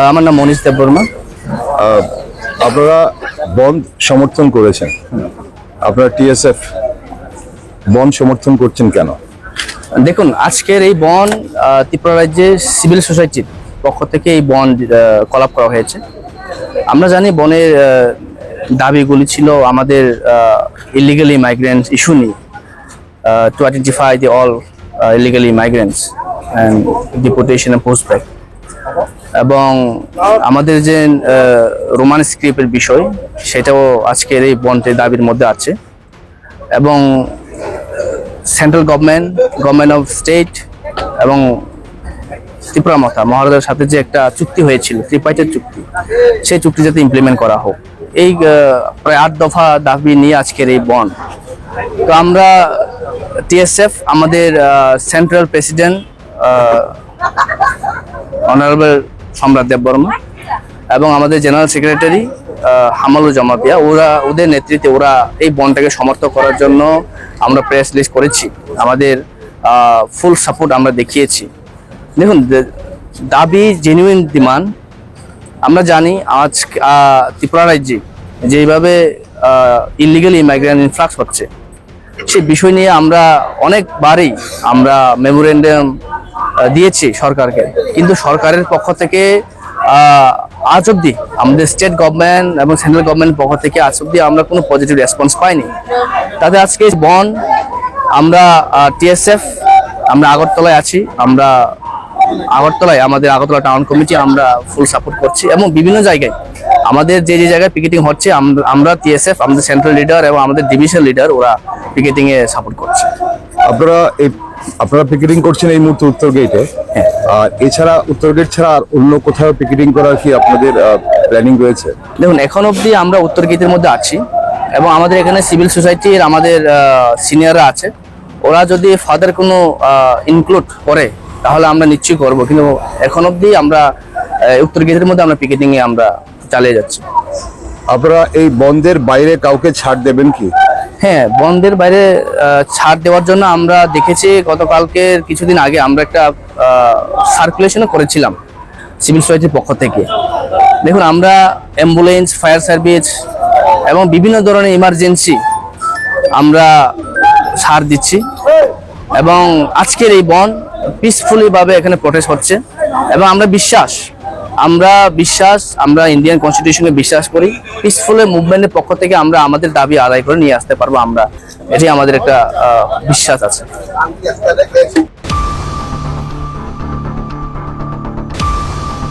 আমার নাম মনীষ দেববর্মা আপনারা বন্ধ সমর্থন করেছেন। আপনারা টিএসএফ বন্ধ সমর্থন করছেন কেন? দেখুন আজকের এই বন ত্রিপুরা রাজ্যে সিভিল সোসাইটির পক্ষ থেকে এই বন কলাপ করা হয়েছে। আমরা জানি বনের দাবিগুলি ছিল আমাদের ইলিগালি মাইগ্রেন্টস ইস্যু নিয়ে। To identify the all illegally migrants and deportation and post back এবং আমাদের যে রোমান স্ক্রিপ্টের বিষয়, সেটাও আজকের এই বন্ডের দাবির মধ্যে আছে। এবং central government government of state এবং ত্রিপুরা মাথা মহারাজার সাথে যে একটা চুক্তি হয়েছিল ত্রিপাইটের চুক্তি, সেই চুক্তি যাতে ইমপ্লিমেন্ট করা হোক। এই প্রায় আট দফা দাবি নিয়ে আজকের এই বন। তো আমরা টিএসএফ, আমাদের সেন্ট্রাল প্রেসিডেন্ট অনারেবল সম্রাট দেববর্মা এবং আমাদের জেনারেল সেক্রেটারি হামালুর জমাতিয়া। ওরা, ওদের নেতৃত্বে ওরা এই বনটাকে সমর্থন করার জন্য আমরা প্রেস লিস্ট করেছি। আমাদের ফুল সাপোর্ট আমরা দেখিয়েছি। দেখুন দাবি জেনুইন ডিমান্ড আমরা জানি আজ ত্রিপুরা রাজ্যে যেভাবে ইলিগাল ইমাইগ্রেন্ট ইনফ্লাক্স হচ্ছে, সেই বিষয় নিয়ে আমরা অনেকবারই আমরা মেমোরেন্ডাম দিয়েছি সরকারকে। কিন্তু সরকারের পক্ষ থেকে আজ অব্দি আমাদের স্টেট গভর্নমেন্ট এবং সেন্ট্রাল গভর্নমেন্টের পক্ষ থেকে আজ অব্দি আমরা কোনো পজিটিভ রেসপন্স পাইনি। তাতে আজকে বন, আমরা টিএসএফ আমরা আগরতলায় আছি, আমরা আগরতলায়, আমাদের আগরতলা টাউন কমিটি আমরা ফুল সাপোর্ট করছি এবং বিভিন্ন জায়গায় আমাদের যে যে জায়গায় পিকেটিং হচ্ছে আম- আমরা টিএসএফ আমাদের সেন্ট্রাল লিডার এবং আমাদের ডিভিশন লিডার ওরা পিকেটিংয়ে সাপোর্ট করছে। আপনারা এই আপনারা পিকেটিং করছেন এই মুহূর্তে উত্তর গেটে আর এছাড়া উত্তর গেট ছাড়া আর অন্য কোথাও পিকেটিং করার কি আপনাদের প্ল্যানিং রয়েছে? দেখুন এখন অবধি আমরা উত্তর গীতের মধ্যে আছি এবং আমাদের এখানে সিভিল সোসাইটির আমাদের সিনিয়ররা আছে। ওরা যদি ফাদার কোনো ইনক্লুড করে তাহলে আমরা নিশ্চয়ই করব। কিন্তু এখন অবধি আমরা উত্তর গেটের মধ্যে আমরা পিকেটিংয়ে আমরা চালিয়ে যাচ্ছি। আপনারা এই বন্ধের বাইরে কাউকে ছাড় দেবেন কি? হ্যাঁ বন্ধের বাইরে ছাড় দেওয়ার জন্য আমরা দেখেছি গতকালকে কিছুদিন আগে আমরা একটা সার্কুলেশনও করেছিলাম সিভিল সোসাইটির পক্ষ থেকে। দেখুন, আমরা অ্যাম্বুলেন্স ফায়ার সার্ভিস এবং বিভিন্ন ধরনের ইমার্জেন্সি আমরা সার দিচ্ছি এবং আজকের এই বন পিসফুলিভাবে এখানে প্রটেস্ট হচ্ছে এবং আমরা বিশ্বাস আমরা বিশ্বাস, আমরা ইন্ডিয়ান কনস্টিটিউশনে বিশ্বাস করি পিসফুলের মুভমেন্টের পক্ষ থেকে আমরা আমাদের দাবি আদায় করে নিয়ে আসতে পারব আমরা। এটি আমাদের একটা বিশ্বাস আছে।